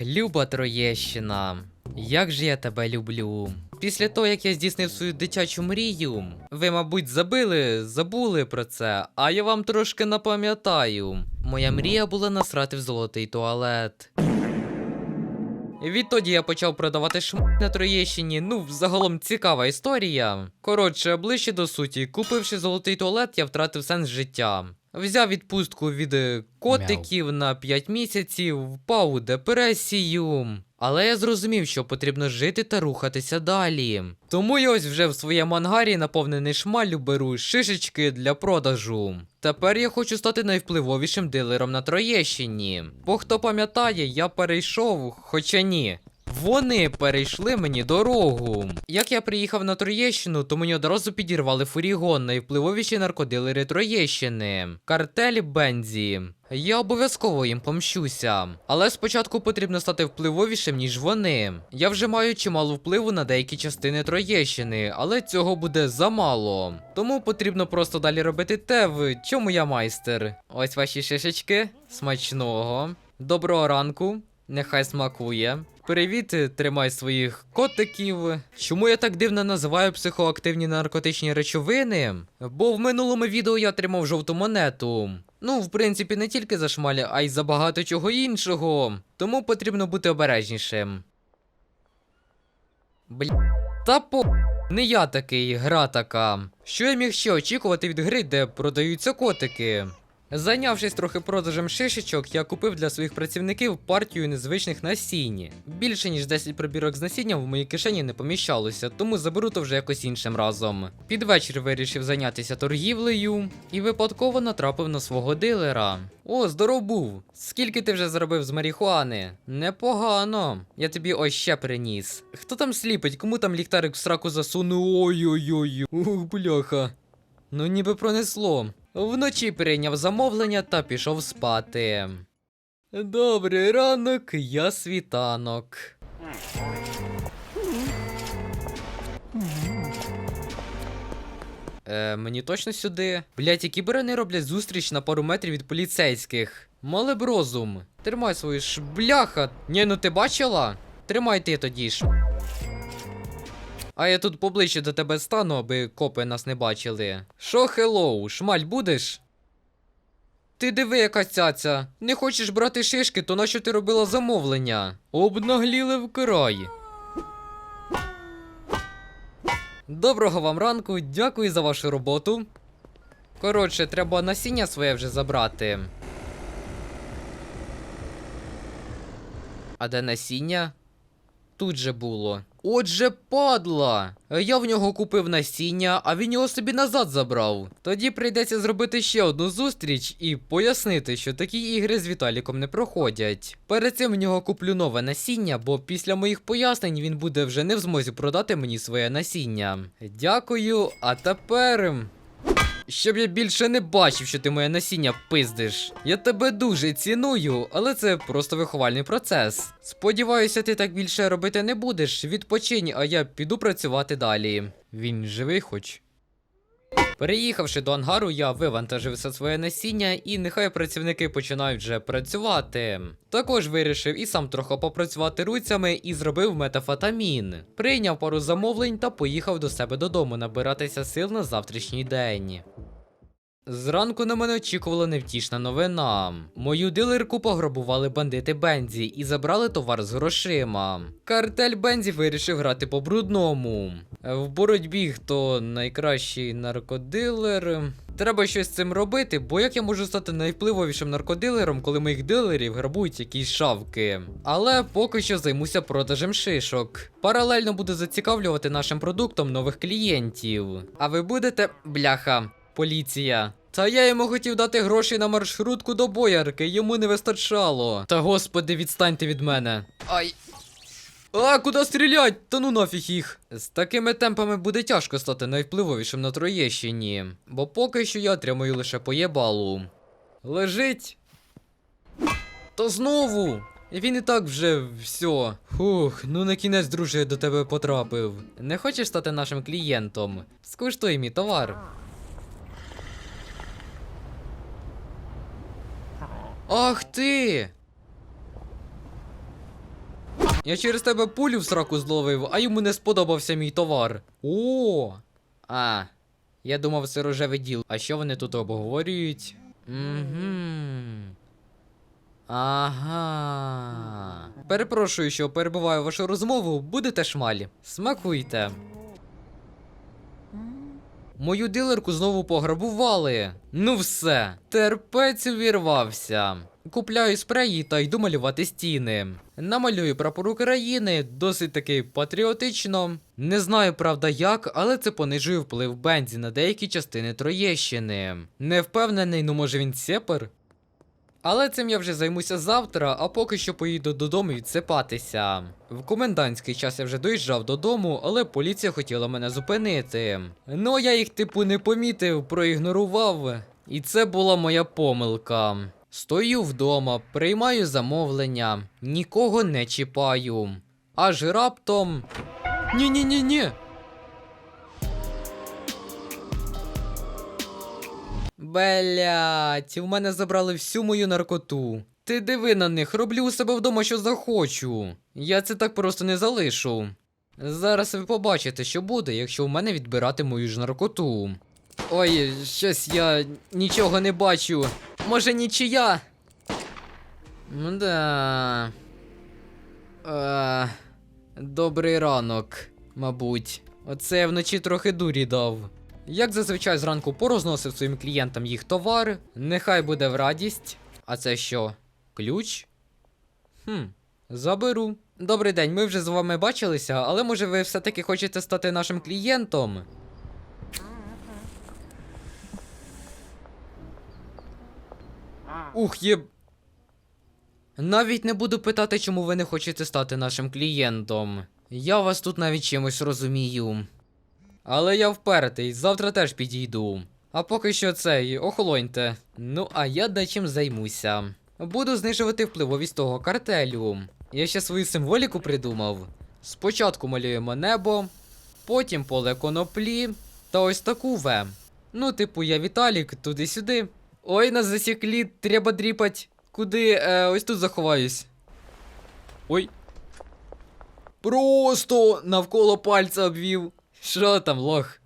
Люба Троєщина, як же я тебе люблю. Після того, як я здійснив свою дитячу мрію, ви, мабуть, забили, забули про це, а я вам трошки напам'ятаю. Моя мрія була насрати в золотий туалет. Відтоді я почав продавати шм на Троєщині. Ну, взагалом цікава історія. Коротше, ближче до суті, купивши золотий туалет, я втратив сенс життя. Взяв відпустку від е, котиків на 5 місяців, впав у депресію. Але я зрозумів, що потрібно жити та рухатися далі. Тому я ось вже в своєму ангарі наповнений шмалю беру шишечки для продажу. Тепер я хочу стати найвпливовішим дилером на Троєщині. Бо хто пам'ятає, я перейшов, хоча ні. Вони перейшли мені дорогу. Як я приїхав на Троєщину, то мені одразу підірвали фурігон, найвпливовіші наркодилери Троєщини. Картель Бензі. Я обов'язково їм помщуся. Але спочатку потрібно стати впливовішим, ніж вони. Я вже маю чимало впливу на деякі частини Троєщини, але цього буде замало. Тому потрібно просто далі робити те, в чому я майстер. Ось ваші шишечки. Смачного. Доброго ранку. Нехай смакує. Привіт, тримай своїх котиків. Чому я так дивно називаю психоактивні наркотичні речовини? Бо в минулому відео я отримав жовту монету. Ну, в принципі, не тільки за шмалі, а й за багато чого іншого. Тому потрібно бути обережнішим. Бля. Та по. Не я такий, гра така. Що я міг ще очікувати від гри, де продаються котики? Зайнявшись трохи продажем шишечок, я купив для своїх працівників партію незвичних насінь. Більше ніж 10 пробірок з насінням в моїй кишені не поміщалося, тому заберу то вже якось іншим разом. Під вечір вирішив зайнятися торгівлею і випадково натрапив на свого дилера. О, здоров був! Скільки ти вже заробив з марихуани? Непогано. Я тобі ось ще приніс. Хто там сліпить? Кому там ліхтарик в сраку засунув? Ой-ой-ой. Ух, бляха. Ну ніби пронесло. Вночі прийняв замовлення та пішов спати. Добрий ранок, я світанок. Е, мені точно сюди. Блять, які барани роблять зустріч на пару метрів від поліцейських. Мали б розум. Тримай свою ж бляха. Ні, ну ти бачила? Тримай ти тоді ж. А я тут поближче до тебе стану, аби копи нас не бачили. Шо хеллоу, шмаль будеш? Ти диви, яка цяця. Не хочеш брати шишки, то нащо ти робила замовлення? Обнагліли вкрай. Доброго вам ранку, дякую за вашу роботу. Коротше, треба насіння своє вже забрати. А де насіння? Тут же було. Отже, падла! Я в нього купив насіння, а він його собі назад забрав. Тоді прийдеться зробити ще одну зустріч і пояснити, що такі ігри з Віталіком не проходять. Перед цим в нього куплю нове насіння, бо після моїх пояснень він буде вже не в змозі продати мені своє насіння. Дякую, а тепер. Щоб я більше не бачив, що ти моє насіння пиздиш. Я тебе дуже ціную, але це просто виховальний процес. Сподіваюся, ти так більше робити не будеш. Відпочинь, а я піду працювати далі. Він живий хоч. Переїхавши до ангару, я вивантажив все своє насіння, і нехай працівники починають вже працювати. Також вирішив і сам трохи попрацювати руцями і зробив метафатамін. Прийняв пару замовлень та поїхав до себе додому набиратися сил на завтрашній день. Зранку на мене очікувала невтішна новина. Мою дилерку пограбували бандити Бензі і забрали товар з грошима. Картель Бензі вирішив грати по брудному. В боротьбі хто найкращий наркодилер. Треба щось з цим робити, бо як я можу стати найвпливовішим наркодилером, коли моїх дилерів грабують якісь шавки. Але поки що займуся продажем шишок. Паралельно буду зацікавлювати нашим продуктом нових клієнтів. А ви будете, бляха, поліція. Та я йому хотів дати гроші на маршрутку до боярки, йому не вистачало. Та господи, відстаньте від мене. Ай. А, куди стрілять? Та ну нафіг їх. З такими темпами буде тяжко стати найвпливовішим на Троєщині, бо поки що я отримую лише поєбалу. Лежить. Та знову. Він і так вже все. Фух, ну на кінець, друже, до тебе потрапив. Не хочеш стати нашим клієнтом? Скуштуй мій товар. Ах ти! Я через тебе пулю в сраку зловив, а йому не сподобався мій товар. О! А, я думав, це рожеве діло. А що вони тут обговорюють? Угу. Ага. Перепрошую, що перебиваю вашу розмову, будете шмалі. Смакуйте. Мою дилерку знову пограбували. Ну все, терпець увірвався. Купляю спреї та йду малювати стіни. Намалюю прапор України, досить таки патріотично. Не знаю, правда, як, але це понижує вплив Бензі на деякі частини Троєщини. Не впевнений, ну може він сепер? Але цим я вже займуся завтра, а поки що поїду додому відсипатися. В комендантський час я вже доїжджав додому, але поліція хотіла мене зупинити. Ну я їх типу не помітив, проігнорував. І це була моя помилка. Стою вдома, приймаю замовлення, нікого не чіпаю. Аж раптом. Ні-ні-ні-ні. Блять, у мене забрали всю мою наркоту. Ти диви на них, роблю у себе вдома, що захочу. Я це так просто не залишу. Зараз ви побачите, що буде, якщо у мене відбирати мою ж наркоту. Ой, щось я нічого не бачу. Може нічия? Ну да. Е, добрий ранок, мабуть. Оце я вночі трохи дурі дав. Як зазвичай зранку порозносив своїм клієнтам їх товар, нехай буде в радість. А це що? Ключ? Хм, заберу. Добрий день, ми вже з вами бачилися, але може ви все-таки хочете стати нашим клієнтом? Ух, є. Навіть не буду питати, чому ви не хочете стати нашим клієнтом. Я вас тут навіть чимось розумію. Але я впертий, завтра теж підійду. А поки що цей, охолоньте. Ну, а я дечим займуся. Буду знижувати впливовість того картелю. Я ще свою символіку придумав. Спочатку малюємо небо, потім поле коноплі, та ось таку В. Ну, типу, я Віталік, туди-сюди. Ой, нас засіклі, треба дріпать. Куди? Е, ось тут заховаюсь. Ой. Просто навколо пальця обвів. Що там, лох?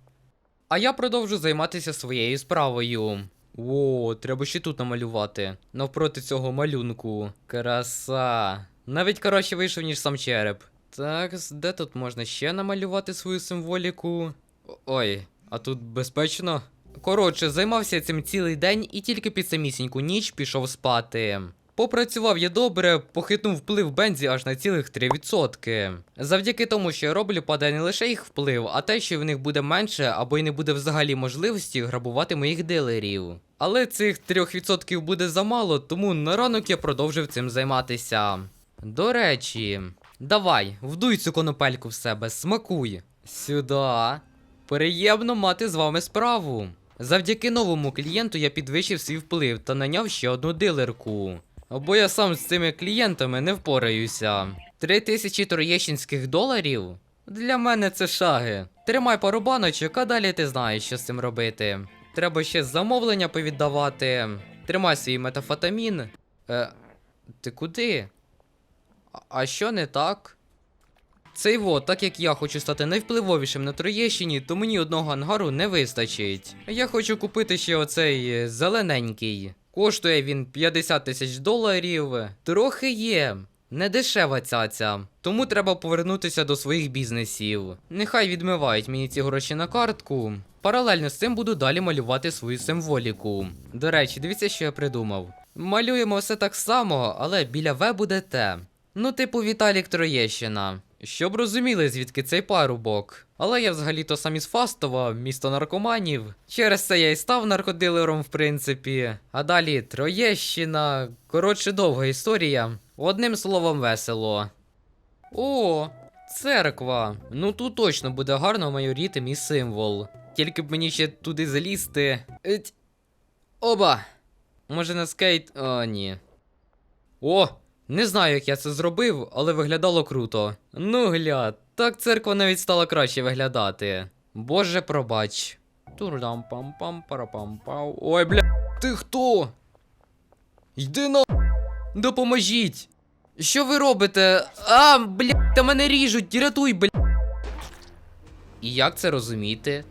А я продовжу займатися своєю справою. О, треба ще тут намалювати. Навпроти цього малюнку. Краса. Навіть краще вийшов, ніж сам череп. Так, де тут можна ще намалювати свою символіку? Ой, а тут безпечно? Коротше, займався цим цілий день і тільки під самісіньку ніч пішов спати. Попрацював я добре, похитнув вплив Бензі аж на цілих 3%. Завдяки тому, що я роблю, падає не лише їх вплив, а те, що в них буде менше або й не буде взагалі можливості грабувати моїх дилерів. Але цих 3% буде замало, тому на ранок я продовжив цим займатися. До речі, давай, вдуй цю конопельку в себе, смакуй. Сюди. Приємно мати з вами справу. Завдяки новому клієнту я підвищив свій вплив та наняв ще одну дилерку. Бо я сам з цими клієнтами не впораюся. Три тисячі троєщинських доларів? Для мене це шаги. Тримай пару баночок, а далі ти знаєш, що з цим робити. Треба ще замовлення повіддавати. Тримай свій метафетамін. Е, ти куди? А- що не так? Цей вот, так як я хочу стати найвпливовішим на Троєщині, то мені одного ангару не вистачить. Я хочу купити ще оцей е, зелененький. Коштує він 50 тисяч доларів. Трохи є. Не дешева цяця. Тому треба повернутися до своїх бізнесів. Нехай відмивають мені ці гроші на картку. Паралельно з цим буду далі малювати свою символіку. До речі, дивіться, що я придумав. Малюємо все так само, але біля В буде Т. Ну, типу Віталік Троєщина. Щоб розуміли, звідки цей парубок. Але я взагалі-то сам із Фастова, місто наркоманів. Через це я і став наркодилером, в принципі. А далі Троєщина. Коротше, довга історія. Одним словом, весело. О, церква. Ну тут точно буде гарно майоріти мій символ. Тільки б мені ще туди залізти. Еть. Оба! Може на скейт. О, ні. О! Не знаю, як я це зробив, але виглядало круто. Ну гля, так церква навіть стала краще виглядати. Боже, пробач. Турдам пам пам парапам пау. Ой, бля, ти хто? Йди на. Допоможіть! Що ви робите? А, блядь, та мене ріжуть, рятуй, блядь. І як це розуміти?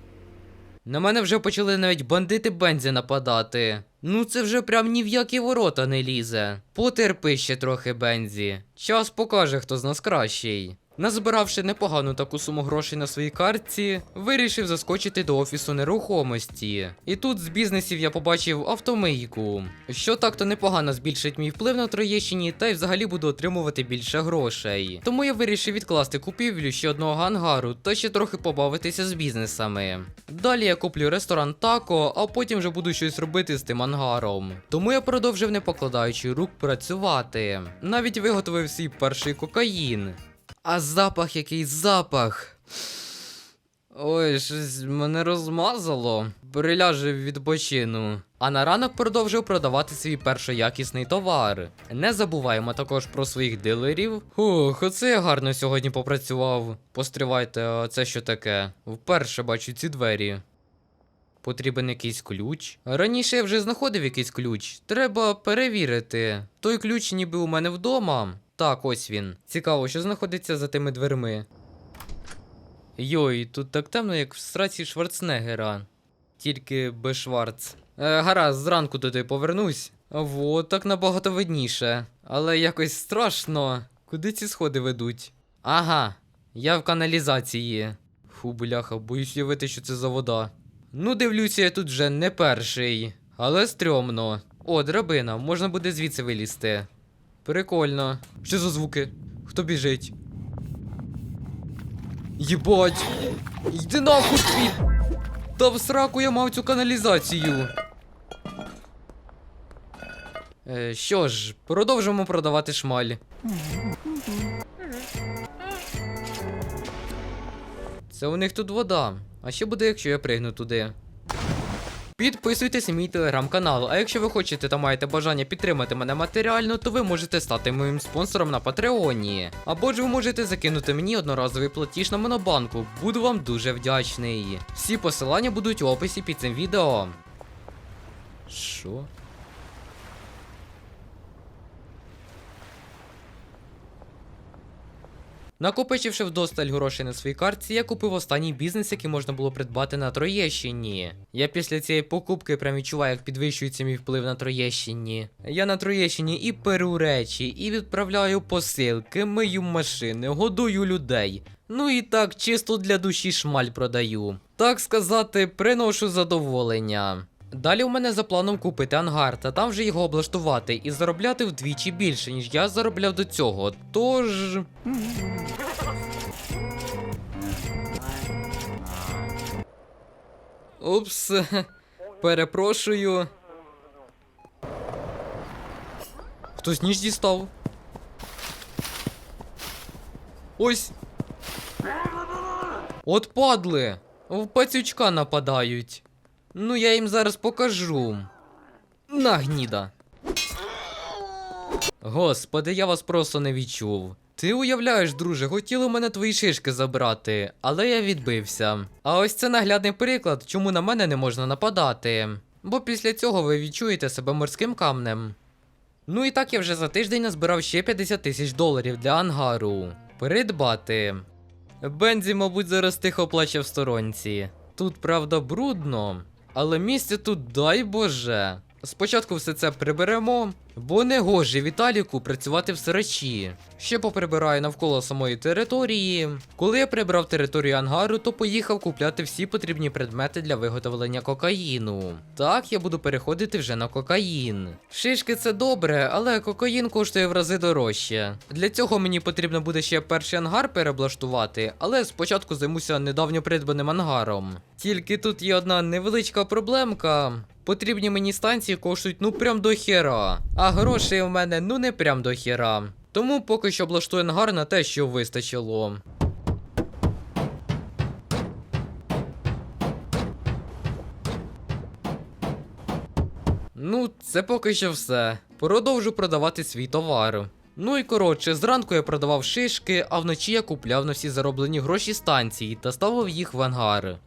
На мене вже почали навіть бандити Бензі нападати. Ну це вже прям ні в які ворота не лізе. Потерпи ще трохи Бензі. Час покаже, хто з нас кращий. Назбиравши непогану таку суму грошей на своїй картці, вирішив заскочити до офісу нерухомості. І тут з бізнесів я побачив автомийку, що так-то непогано збільшить мій вплив на Троєщині, та й взагалі буду отримувати більше грошей. Тому я вирішив відкласти купівлю ще одного ангару та ще трохи побавитися з бізнесами. Далі я куплю ресторан тако, а потім вже буду щось робити з тим ангаром. Тому я продовжив, не покладаючи рук, працювати. Навіть виготовив свій перший кокаїн. А запах, який запах. Ой, щось мене розмазало. Приляже відпочину. А на ранок продовжив продавати свій першоякісний товар. Не забуваємо також про своїх дилерів. Ух, оце я гарно сьогодні попрацював. Постривайте, а це що таке? Вперше бачу ці двері. Потрібен якийсь ключ. Раніше я вже знаходив якийсь ключ. Треба перевірити. Той ключ ніби у мене вдома. Так, ось він. Цікаво, що знаходиться за тими дверми. Йой, тут так темно, як в сраці Шварценеггера. Тільки без Шварц. Е, гаразд, зранку туди повернусь. Вот, так набагато видніше. Але якось страшно. Куди ці сходи ведуть? Ага, я в каналізації. Фу, бляха, боюсь уявити, що це за вода. Ну, дивлюся, я тут вже не перший. Але стрьомно. О, драбина, можна буде звідси вилізти. Прикольно. Що за звуки? Хто біжить? Єбать! Йди нахуй світ! Та в сраку я мав цю каналізацію. Е, що ж, продовжимо продавати шмаль. Це у них тут вода. А що буде, якщо я пригну туди? Підписуйтесь на мій телеграм-канал, а якщо ви хочете та маєте бажання підтримати мене матеріально, то ви можете стати моїм спонсором на Патреоні. Або ж ви можете закинути мені одноразовий платіж на монобанку. Буду вам дуже вдячний. Всі посилання будуть у описі під цим відео. Що? Накопичивши вдосталь грошей на своїй картці, я купив останній бізнес, який можна було придбати на Троєщині. Я після цієї покупки прям відчуваю, як підвищується мій вплив на Троєщині. Я на Троєщині і перу речі, і відправляю посилки, мию машини, годую людей. Ну і так, чисто для душі шмаль продаю. Так сказати, приношу задоволення. Далі у мене за планом купити ангар, та там вже його облаштувати і заробляти вдвічі більше, ніж я заробляв до цього. Тож. Упс, перепрошую. Хтось ніж дістав. Ось. От падли. В пацючка нападають. Ну, я їм зараз покажу. На гніда. Господи, я вас просто не відчув. Ти уявляєш, друже, хотіли мене твої шишки забрати, але я відбився. А ось це наглядний приклад, чому на мене не можна нападати. Бо після цього ви відчуєте себе морським камнем. Ну і так я вже за тиждень назбирав ще 50 тисяч доларів для ангару. Придбати. Бензі, мабуть, зараз тихо плаче в сторонці. Тут, правда, брудно, але місця тут дай Боже. Спочатку все це приберемо, бо не гоже Віталіку працювати в сирачі. Ще поприбираю навколо самої території. Коли я прибрав територію ангару, то поїхав купляти всі потрібні предмети для виготовлення кокаїну. Так, я буду переходити вже на кокаїн. Шишки це добре, але кокаїн коштує в рази дорожче. Для цього мені потрібно буде ще перший ангар переблаштувати, але спочатку займуся недавньо придбаним ангаром. Тільки тут є одна невеличка проблемка. Потрібні мені станції коштують ну прям до хера. А грошей у мене ну не прям до хера. Тому поки що облаштую ангар на те, що вистачило. Ну, це поки що все. Продовжу продавати свій товар. Ну і коротше, зранку я продавав шишки, а вночі я купляв на всі зароблені гроші станції та ставив їх в ангар.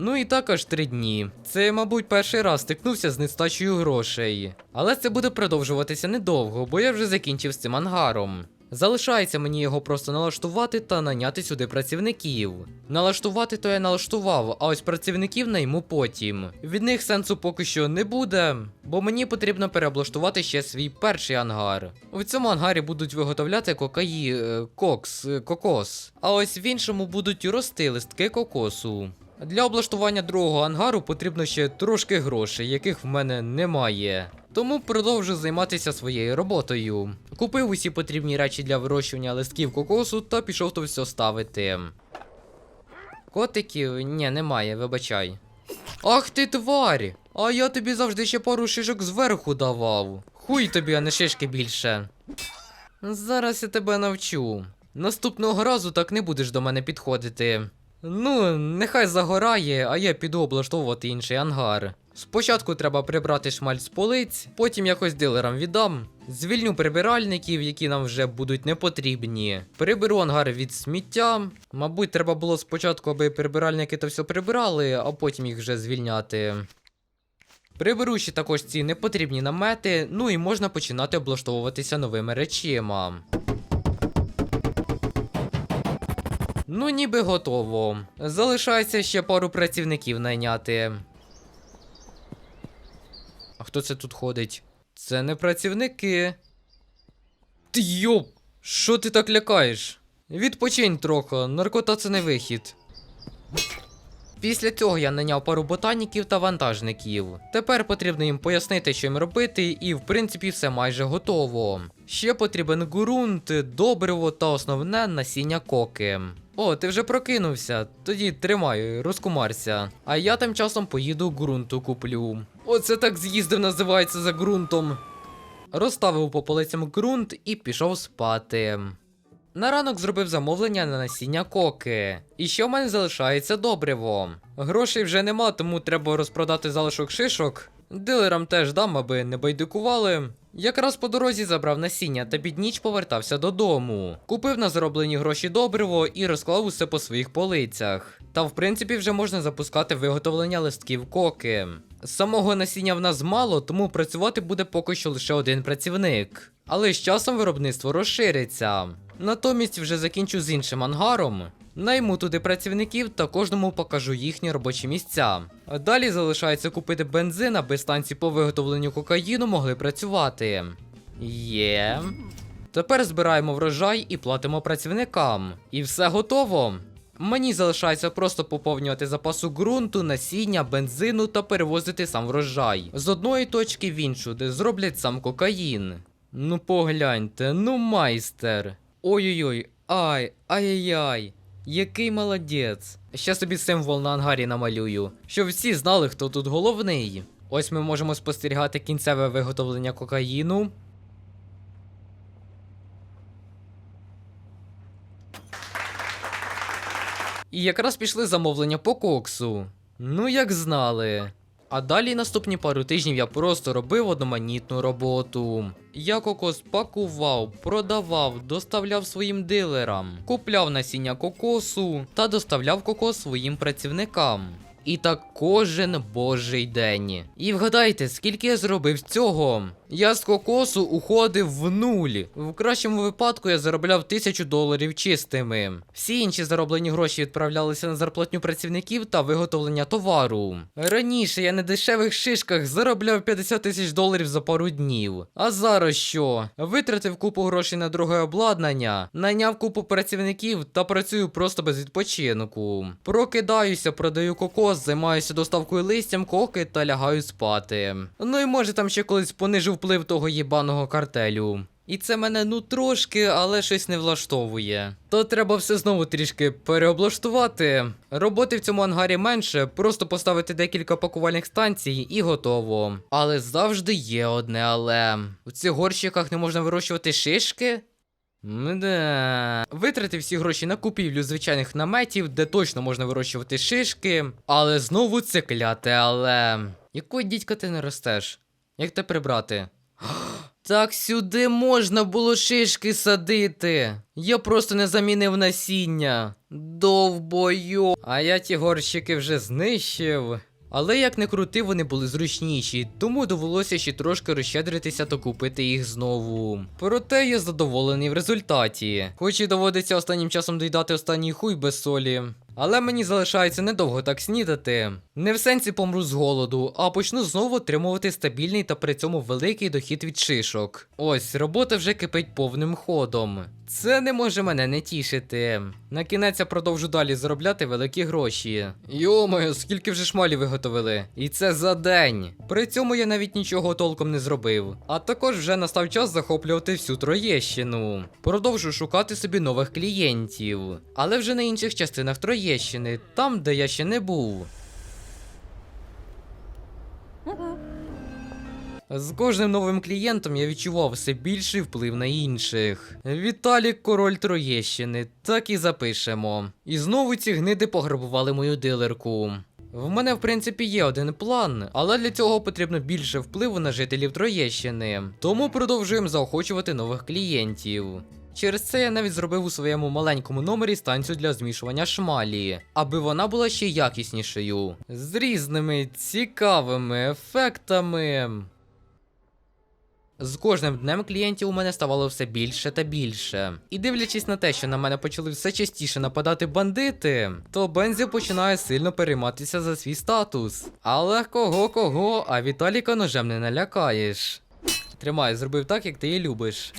Ну і також три дні. Це, мабуть, перший раз стикнувся з нестачею грошей. Але це буде продовжуватися недовго, бо я вже закінчив з цим ангаром. Залишається мені його просто налаштувати та наняти сюди працівників. Налаштувати то я налаштував, а ось працівників найму потім. Від них сенсу поки що не буде, бо мені потрібно переоблаштувати ще свій перший ангар. В цьому ангарі будуть виготовляти кокаї, е, кокс, е, кокос. А ось в іншому будуть рости листки кокосу. Для облаштування другого ангару потрібно ще трошки грошей, яких в мене немає. Тому продовжу займатися своєю роботою. Купив усі потрібні речі для вирощування листків кокосу та пішов то все ставити. Котиків? Ні, немає, вибачай. Ах ти тварь! А я тобі завжди ще пару шишок зверху давав. Хуй тобі, а не шишки більше. Зараз я тебе навчу. Наступного разу так не будеш до мене підходити. Ну, нехай загорає, а я піду облаштовувати інший ангар. Спочатку треба прибрати шмаль з полиць, потім якось дилерам віддам. Звільню прибиральників, які нам вже будуть не потрібні. Приберу ангар від сміття. Мабуть, треба було спочатку, аби прибиральники то все прибирали, а потім їх вже звільняти. Приберу ще також ці непотрібні намети, ну і можна починати облаштовуватися новими речима. Ну, ніби готово. Залишається ще пару працівників найняти. А хто це тут ходить? Це не працівники. Ти йоп! Що ти так лякаєш? Відпочинь трохи, наркота це не вихід. Після цього я наняв пару ботаніків та вантажників. Тепер потрібно їм пояснити, що їм робити, і в принципі все майже готово. Ще потрібен ґрунт, добриво та основне насіння коки. О, ти вже прокинувся. Тоді тримай, розкумарся. А я тим часом поїду ґрунту куплю. Оце так з'їздив називається за ґрунтом. Розставив по полицям ґрунт і пішов спати. На ранок зробив замовлення на насіння коки. І що в мене залишається добриво. Грошей вже нема, тому треба розпродати залишок шишок. Дилерам теж дам, аби не байдикували. Якраз по дорозі забрав насіння та під ніч повертався додому. Купив на зароблені гроші добриво і розклав усе по своїх полицях. Та в принципі вже можна запускати виготовлення листків коки. Самого насіння в нас мало, тому працювати буде поки що лише один працівник. Але з часом виробництво розшириться. Натомість вже закінчу з іншим ангаром. Найму туди працівників та кожному покажу їхні робочі місця. Далі залишається купити бензин, аби станції по виготовленню кокаїну могли працювати. Є. Тепер збираємо врожай і платимо працівникам. І все готово. Мені залишається просто поповнювати запасу ґрунту, насіння, бензину та перевозити сам врожай з одної точки в іншу, де зроблять сам кокаїн. Ну погляньте, ну майстер. Ой-ой-ой, ай, ай-яй-яй. Який молодець. Ще собі символ на ангарі намалюю, щоб всі знали, хто тут головний. Ось ми можемо спостерігати кінцеве виготовлення кокаїну. І якраз пішли замовлення по коксу. Ну, як знали. А далі наступні пару тижнів я просто робив одноманітну роботу. Я кокос пакував, продавав, доставляв своїм дилерам, купляв насіння кокосу та доставляв кокос своїм працівникам. І так кожен божий день. І вгадайте, скільки я зробив цього? Я з кокосу уходив в нуль. В кращому випадку я заробляв тисячу доларів чистими. Всі інші зароблені гроші відправлялися на зарплатню працівників та виготовлення товару. Раніше я на дешевих шишках заробляв 50 тисяч доларів за пару днів. А зараз що? Витратив купу грошей на друге обладнання, найняв купу працівників та працюю просто без відпочинку. Прокидаюся, продаю кокос, займаюся доставкою листям, коки та лягаю спати. Ну і може там ще колись понижу вплив того єбаного картелю. І це мене ну трошки, але щось не влаштовує. То треба все знову трішки переоблаштувати. Роботи в цьому ангарі менше, просто поставити декілька пакувальних станцій і готово. Але завжди є одне але. У цих горщиках не можна вирощувати шишки. Мда. Витратив всі гроші на купівлю звичайних наметів, де точно можна вирощувати шишки. Але знову це кляте, але. Якого дідька ти не ростеш? Як те прибрати? Так сюди можна було шишки садити. Я просто не замінив насіння. Довбою. А я ті горщики вже знищив. Але як не крути, вони були зручніші, тому довелося ще трошки розщедритися та купити їх знову. Проте я задоволений в результаті. Хоч і доводиться останнім часом доїдати останній хуй без солі. Але мені залишається недовго так снідати. Не в сенсі помру з голоду, а почну знову отримувати стабільний та при цьому великий дохід від шишок. Ось, робота вже кипить повним ходом. Це не може мене не тішити. На кінець я продовжу далі заробляти великі гроші. Йомаю, скільки вже шмалі виготовили. І це за день. При цьому я навіть нічого толком не зробив. А також вже настав час захоплювати всю Троєщину. Продовжу шукати собі нових клієнтів. Але вже на інших частинах Троєщини, там, де я ще не був. З кожним новим клієнтом я відчував все більший вплив на інших. Віталік король Троєщини, так і запишемо. І знову ці гниди пограбували мою дилерку. В мене, в принципі, є один план, але для цього потрібно більше впливу на жителів Троєщини. Тому продовжуємо заохочувати нових клієнтів. Через це я навіть зробив у своєму маленькому номері станцію для змішування шмалі, аби вона була ще якіснішою, з різними цікавими ефектами. З кожним днем клієнтів у мене ставало все більше та більше. І дивлячись на те, що на мене почали все частіше нападати бандити, то Бензі починає сильно перейматися за свій статус. Але кого кого, а Віталіка ножем не налякаєш. Тримай, зробив так, як ти її любиш.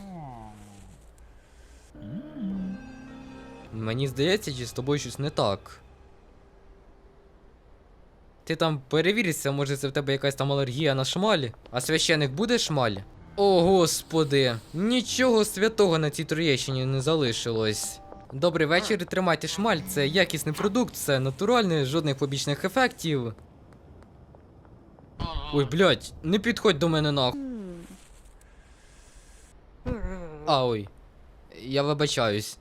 Мені здається, чи з тобою щось не так. Ти там перевіришся, може це в тебе якась там алергія на шмаль? А священик буде шмаль? О, господи, нічого святого на цій Троєщині не залишилось. Добрий вечір, тримайте шмаль, це якісний продукт, все натуральне, жодних побічних ефектів. Ой, блядь, не підходь до мене нах. А, ой. Я вибачаюсь.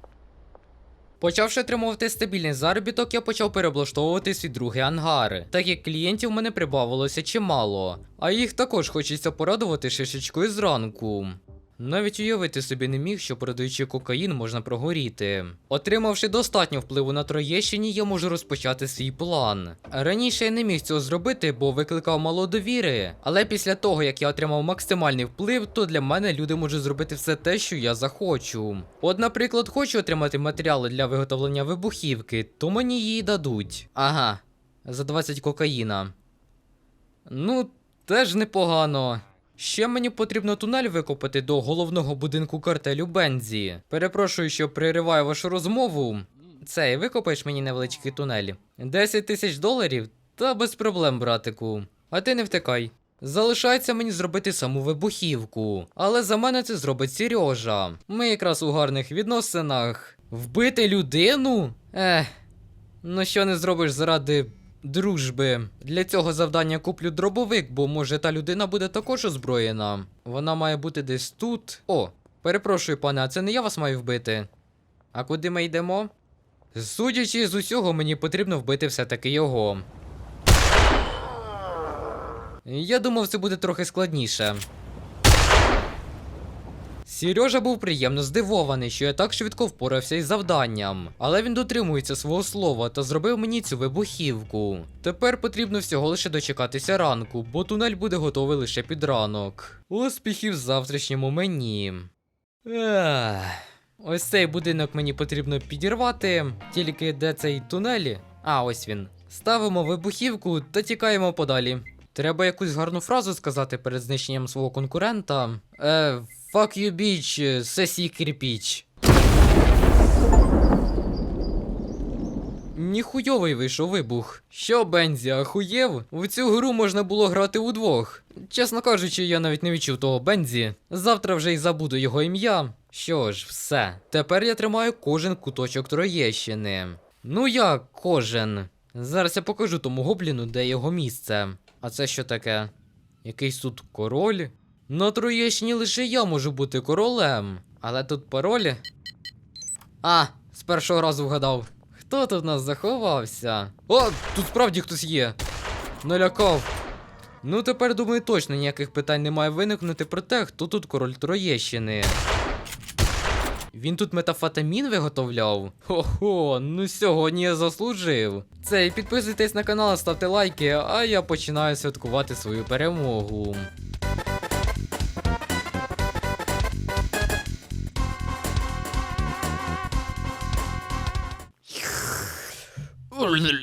Почавши отримувати стабільний заробіток, я почав переоблаштовувати свій другий ангар, так як клієнтів в мене прибавилося чимало, а їх також хочеться порадувати шишечкою зранку. Навіть уявити собі не міг, що продаючи кокаїн можна прогоріти. Отримавши достатньо впливу на Троєщині, я можу розпочати свій план. Раніше я не міг цього зробити, бо викликав мало довіри. Але після того, як я отримав максимальний вплив, то для мене люди можуть зробити все те, що я захочу. От, наприклад, хочу отримати матеріали для виготовлення вибухівки, то мені її дадуть. Ага, за 20 кокаїна. Ну, теж непогано. Ще мені потрібно тунель викопати до головного будинку картелю Бензі. Перепрошую, що перериваю вашу розмову. Цей, викопаєш мені невеличкий тунель. 10 тисяч доларів? Та без проблем, братику. А ти не втикай. Залишається мені зробити саму вибухівку, але за мене це зробить Сережа. Ми якраз у гарних відносинах. Вбити людину? Ех, ну що не зробиш заради дружби. Для цього завдання куплю дробовик, бо може та людина буде також озброєна. Вона має бути десь тут. О, перепрошую, пане, а це не я вас маю вбити. А куди ми йдемо? Судячи з усього, мені потрібно вбити все-таки його. Я думав, це буде трохи складніше. Сережа був приємно здивований, що я так швидко впорався із завданням, але він дотримується свого слова та зробив мені цю вибухівку. Тепер потрібно всього лише дочекатися ранку, бо тунель буде готовий лише під ранок. Успіхів в завтрашньому мені. Ех. Ось цей будинок мені потрібно підірвати, тільки де цей тунель? А, ось він. Ставимо вибухівку та тікаємо подалі. Треба якусь гарну фразу сказати перед знищенням свого конкурента. Е, fuck you bitch, сесій кирпіч. Ніхуйовий вийшов вибух. Що, Бензі, ахуєв? В цю гру можна було грати удвох. Чесно кажучи, я навіть не відчув того Бензі. Завтра вже й забуду його ім'я. Що ж, все. Тепер я тримаю кожен куточок Троєщини. Ну як кожен? Зараз я покажу тому гобліну, де його місце. А це що таке? Якийсь тут король? На Троєщині лише я можу бути королем. Але тут пароль. А, з першого разу вгадав. Хто тут в нас заховався? О, тут справді хтось є. Налякав. Ну тепер думаю, точно ніяких питань не має виникнути про те, хто тут король Троєщини. Він тут метафетамін виготовляв? Хо-хо, ну сьогодні я заслужив. Це підписуйтесь на канал, ставте лайки, а я починаю святкувати свою перемогу. பொழுதில்